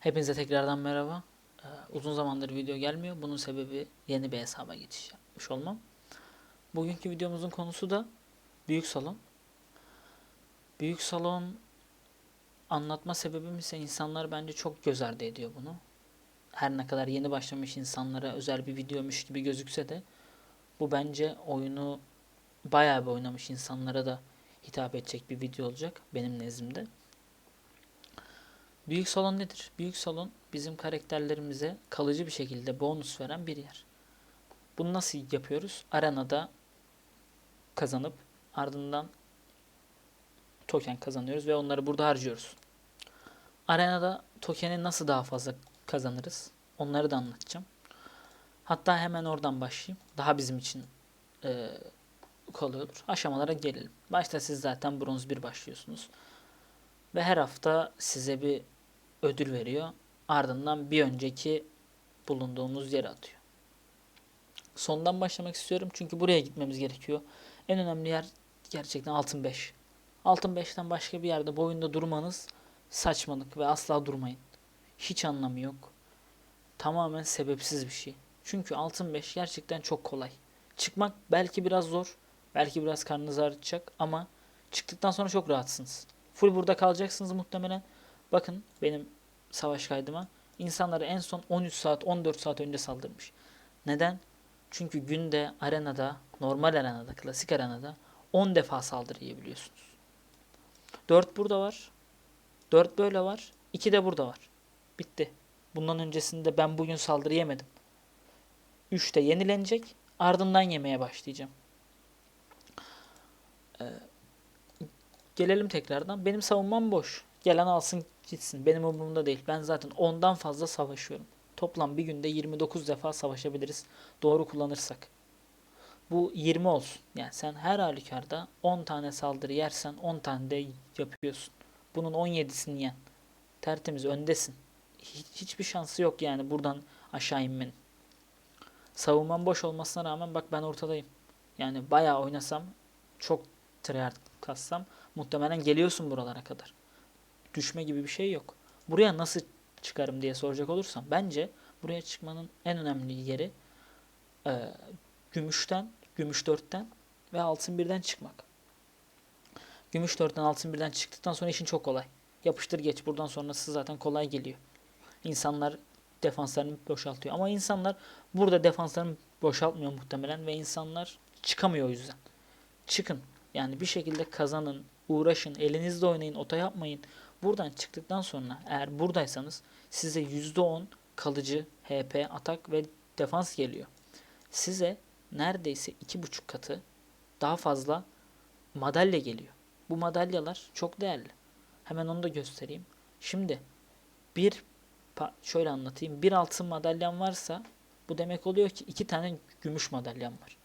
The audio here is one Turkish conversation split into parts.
Hepinize tekrardan merhaba. Ee, uzun zamandır video gelmiyor. Bunun sebebi yeni bir hesaba geçiş yapmış olmam. Bugünkü videomuzun konusu da büyük salon. Büyük salon anlatma sebebim ise insanlar bence çok göz ardı ediyor bunu. Her ne kadar yeni başlamış insanlara özel bir videomuş gibi gözükse de bu bence oyunu bayağı bir oynamış insanlara da hitap edecek bir video olacak benim nezdimde. Büyük salon nedir? Büyük salon bizim karakterlerimize kalıcı bir şekilde bonus veren bir yer. Bunu nasıl yapıyoruz? Arenada kazanıp ardından token kazanıyoruz ve onları burada harcıyoruz. Arenada tokeni nasıl daha fazla kazanırız? Onları da anlatacağım. Hatta hemen oradan başlayayım. Daha bizim için e, kolay olur. Aşamalara gelelim. Başta siz zaten bronz 1 başlıyorsunuz. Ve her hafta size bir ödül veriyor. Ardından bir önceki bulunduğumuz yere atıyor. Sondan başlamak istiyorum çünkü buraya gitmemiz gerekiyor. En önemli yer gerçekten altın 5. Altın 5'ten başka bir yerde boyunda durmanız saçmalık ve asla durmayın. Hiç anlamı yok. Tamamen sebepsiz bir şey. Çünkü altın 5 gerçekten çok kolay. Çıkmak belki biraz zor. Belki biraz karnınızı ağrıtacak ama çıktıktan sonra çok rahatsınız. Full burada kalacaksınız muhtemelen. Bakın benim savaş kaydıma. İnsanları en son 13 saat 14 saat önce saldırmış. Neden? Çünkü günde arenada, normal arenada, klasik arenada 10 defa saldırı yiyebiliyorsunuz. 4 burada var. 4 böyle var. 2 de burada var. Bitti. Bundan öncesinde ben bugün saldırı yemedim. 3 de yenilenecek. Ardından yemeye başlayacağım. Ee, gelelim tekrardan. Benim savunmam boş. Gelen alsın gitsin. Benim umurumda değil. Ben zaten ondan fazla savaşıyorum. Toplam bir günde 29 defa savaşabiliriz. Doğru kullanırsak. Bu 20 olsun. Yani sen her halükarda 10 tane saldırı yersen 10 tane de yapıyorsun. Bunun 17'sini yen. Tertemiz öndesin. Hiç, hiçbir şansı yok yani buradan aşağı inmenin. Savunmam boş olmasına rağmen bak ben ortadayım. Yani bayağı oynasam çok tryhard kassam muhtemelen geliyorsun buralara kadar düşme gibi bir şey yok. Buraya nasıl çıkarım diye soracak olursam bence buraya çıkmanın en önemli yeri e, gümüşten, gümüş dörtten ve altın birden çıkmak. Gümüş dörtten altın birden çıktıktan sonra işin çok kolay. Yapıştır geç buradan sonrası zaten kolay geliyor. İnsanlar defanslarını boşaltıyor. Ama insanlar burada defanslarını boşaltmıyor muhtemelen ve insanlar çıkamıyor o yüzden. Çıkın. Yani bir şekilde kazanın, uğraşın, elinizde oynayın, ota yapmayın. Buradan çıktıktan sonra eğer buradaysanız size %10 kalıcı HP, atak ve defans geliyor. Size neredeyse 2,5 katı daha fazla madalya geliyor. Bu madalyalar çok değerli. Hemen onu da göstereyim. Şimdi bir şöyle anlatayım. Bir altın madalyam varsa bu demek oluyor ki iki tane gümüş madalyam var.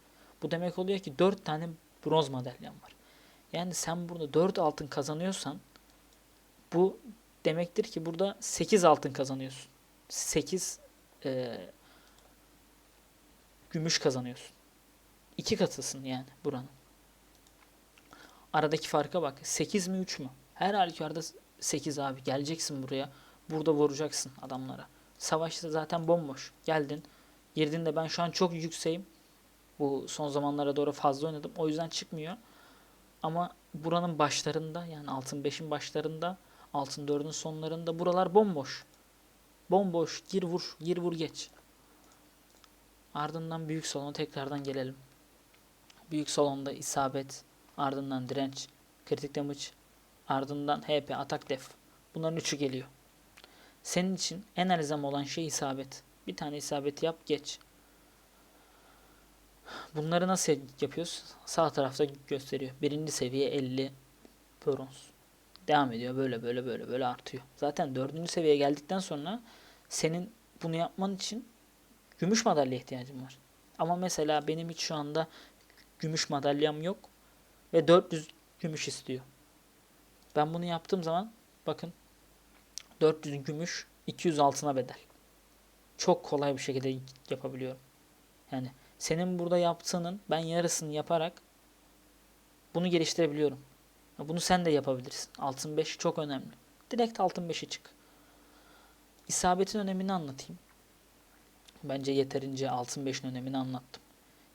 Bu demek oluyor ki dört tane bronz madalyam var. Yani sen burada dört altın kazanıyorsan bu demektir ki burada 8 altın kazanıyorsun. 8 e, gümüş kazanıyorsun. İki katısın yani buranın. Aradaki farka bak. 8 mi 3 mü? Her halükarda 8 abi. Geleceksin buraya. Burada vuracaksın adamlara. Savaşta zaten bomboş. Geldin. Girdin de ben şu an çok yükseğim. Bu son zamanlara doğru fazla oynadım. O yüzden çıkmıyor. Ama buranın başlarında yani altın 5'in başlarında Altın dördün sonlarında buralar bomboş. Bomboş. Gir vur. Gir vur geç. Ardından büyük salona tekrardan gelelim. Büyük salonda isabet, ardından direnç, kritik damage, ardından HP, atak def. Bunların üçü geliyor. Senin için en elzem olan şey isabet. Bir tane isabet yap geç. Bunları nasıl yapıyoruz? Sağ tarafta gösteriyor. Birinci seviye 50 bronz. Devam ediyor böyle böyle böyle böyle artıyor. Zaten dördüncü seviyeye geldikten sonra senin bunu yapman için gümüş madalya ihtiyacın var. Ama mesela benim hiç şu anda gümüş madalyam yok ve 400 gümüş istiyor. Ben bunu yaptığım zaman bakın 400 gümüş 200 altına bedel. Çok kolay bir şekilde yapabiliyorum. Yani senin burada yaptığının ben yarısını yaparak bunu geliştirebiliyorum. Bunu sen de yapabilirsin. Altın 5 çok önemli. Direkt altın 5'e çık. İsabetin önemini anlatayım. Bence yeterince altın beşin önemini anlattım.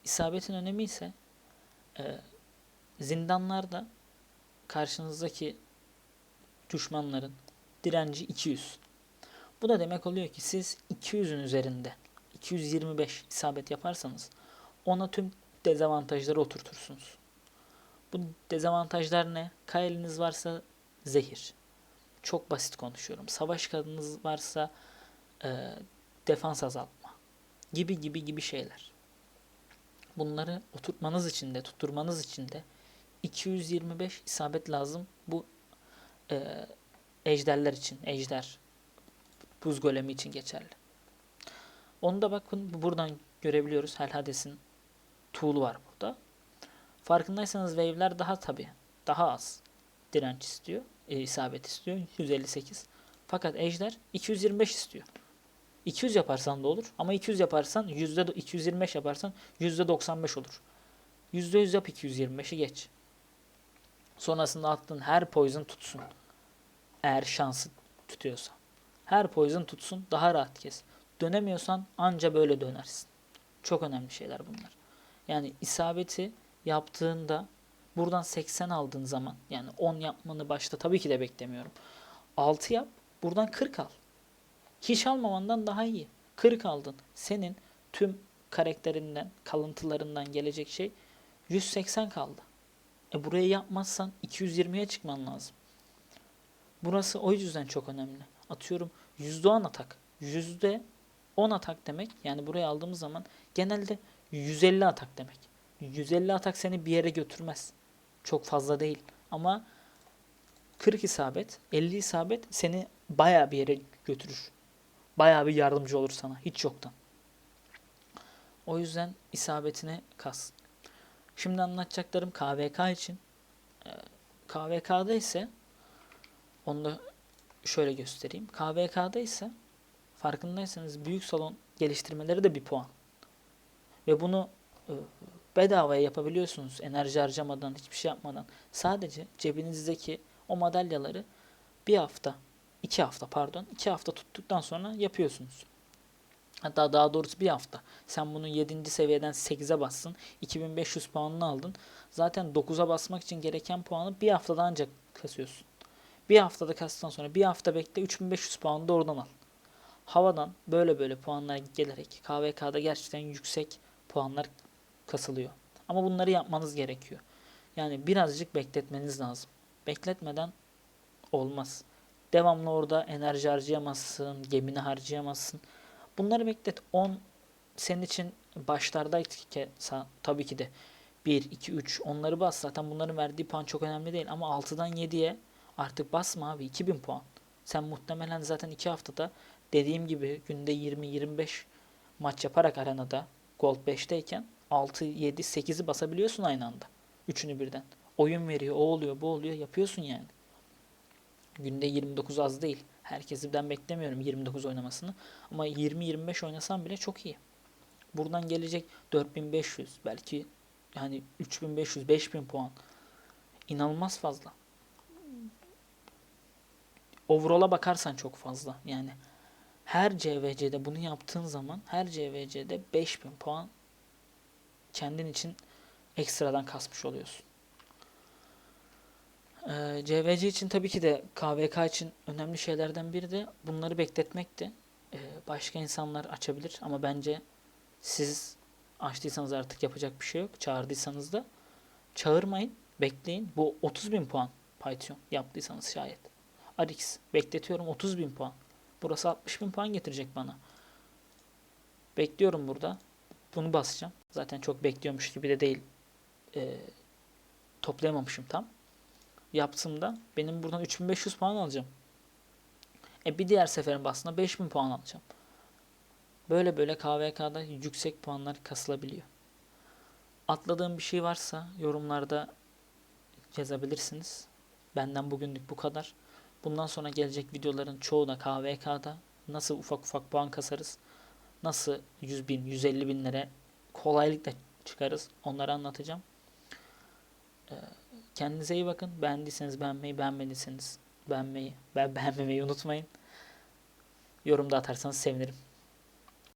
İsabetin önemi ise e, zindanlarda karşınızdaki düşmanların direnci 200. Bu da demek oluyor ki siz 200'ün üzerinde 225 isabet yaparsanız ona tüm dezavantajları oturtursunuz. Bu dezavantajlar ne? K eliniz varsa zehir. Çok basit konuşuyorum. Savaş kadınız varsa e, defans azaltma. Gibi gibi gibi şeyler. Bunları oturtmanız için de tutturmanız için de 225 isabet lazım bu e, ejderler için. Ejder buz golemi için geçerli. Onu da bakın buradan görebiliyoruz. Helhades'in tool'u var burada. Farkındaysanız wave'ler daha tabi daha az direnç istiyor. E, isabet istiyor. 158. Fakat ejder 225 istiyor. 200 yaparsan da olur ama 200 yaparsan yüzde 225 yaparsan %95 olur. %100 yap 225'i geç. Sonrasında attığın her poison tutsun. Eğer şansı tutuyorsa. Her poison tutsun daha rahat kes. Dönemiyorsan anca böyle dönersin. Çok önemli şeyler bunlar. Yani isabeti yaptığında buradan 80 aldığın zaman yani 10 yapmanı başta tabii ki de beklemiyorum. 6 yap buradan 40 al. Hiç almamandan daha iyi. 40 aldın. Senin tüm karakterinden, kalıntılarından gelecek şey 180 kaldı. E burayı yapmazsan 220'ye çıkman lazım. Burası o yüzden çok önemli. Atıyorum %10 atak. %10 atak demek yani buraya aldığımız zaman genelde 150 atak demek. 150 atak seni bir yere götürmez. Çok fazla değil. Ama 40 isabet, 50 isabet seni baya bir yere götürür. Baya bir yardımcı olur sana. Hiç yoktan. O yüzden isabetine kas. Şimdi anlatacaklarım KVK için. Ee, KVK'da ise onu da şöyle göstereyim. KVK'da ise farkındaysanız büyük salon geliştirmeleri de bir puan. Ve bunu e, bedavaya yapabiliyorsunuz. Enerji harcamadan, hiçbir şey yapmadan. Sadece cebinizdeki o madalyaları bir hafta, iki hafta pardon, iki hafta tuttuktan sonra yapıyorsunuz. Hatta daha doğrusu bir hafta. Sen bunu 7. seviyeden 8'e bassın. 2500 puanını aldın. Zaten 9'a basmak için gereken puanı bir haftada ancak kasıyorsun. Bir haftada kastıktan sonra bir hafta bekle 3500 puanı da oradan al. Havadan böyle böyle puanlar gelerek KVK'da gerçekten yüksek puanlar kasılıyor. Ama bunları yapmanız gerekiyor. Yani birazcık bekletmeniz lazım. Bekletmeden olmaz. Devamlı orada enerji harcayamazsın, gemini harcayamazsın. Bunları beklet. 10 senin için başlardaydı ki tabii ki de 1, 2, 3 onları bas. Zaten bunların verdiği puan çok önemli değil. Ama 6'dan 7'ye artık basma abi 2000 puan. Sen muhtemelen zaten 2 haftada dediğim gibi günde 20-25 maç yaparak arenada Gold 5'teyken 6, 7, 8'i basabiliyorsun aynı anda. Üçünü birden. Oyun veriyor, o oluyor, bu oluyor. Yapıyorsun yani. Günde 29 az değil. Herkesten beklemiyorum 29 oynamasını. Ama 20-25 oynasam bile çok iyi. Buradan gelecek 4500 belki yani 3500 5000 puan. İnanılmaz fazla. Overall'a bakarsan çok fazla. Yani her CVC'de bunu yaptığın zaman her CVC'de 5000 puan kendin için ekstradan kasmış oluyorsun. Ee, CVC için tabii ki de KVK için önemli şeylerden biri de bunları bekletmekti. Ee, başka insanlar açabilir ama bence siz açtıysanız artık yapacak bir şey yok. Çağırdıysanız da çağırmayın, bekleyin. Bu 30 bin puan Python yaptıysanız şayet. Arix bekletiyorum 30 bin puan. Burası 60 bin puan getirecek bana. Bekliyorum burada. Bunu basacağım. Zaten çok bekliyormuş gibi de değil. Ee, toplayamamışım tam. Yaptığımda benim buradan 3500 puan alacağım. E bir diğer seferin bastığında 5000 puan alacağım. Böyle böyle KVK'da yüksek puanlar kasılabiliyor. Atladığım bir şey varsa yorumlarda yazabilirsiniz. Benden bugünlük bu kadar. Bundan sonra gelecek videoların çoğu da KVK'da nasıl ufak ufak puan kasarız, nasıl 100 bin, 150 binlere kolaylıkla çıkarız onları anlatacağım. Ee, kendinize iyi bakın. Beğendiyseniz beğenmeyi, beğenmediyseniz beğenmeyi, ben beğenmemeyi unutmayın. Yorumda atarsanız sevinirim.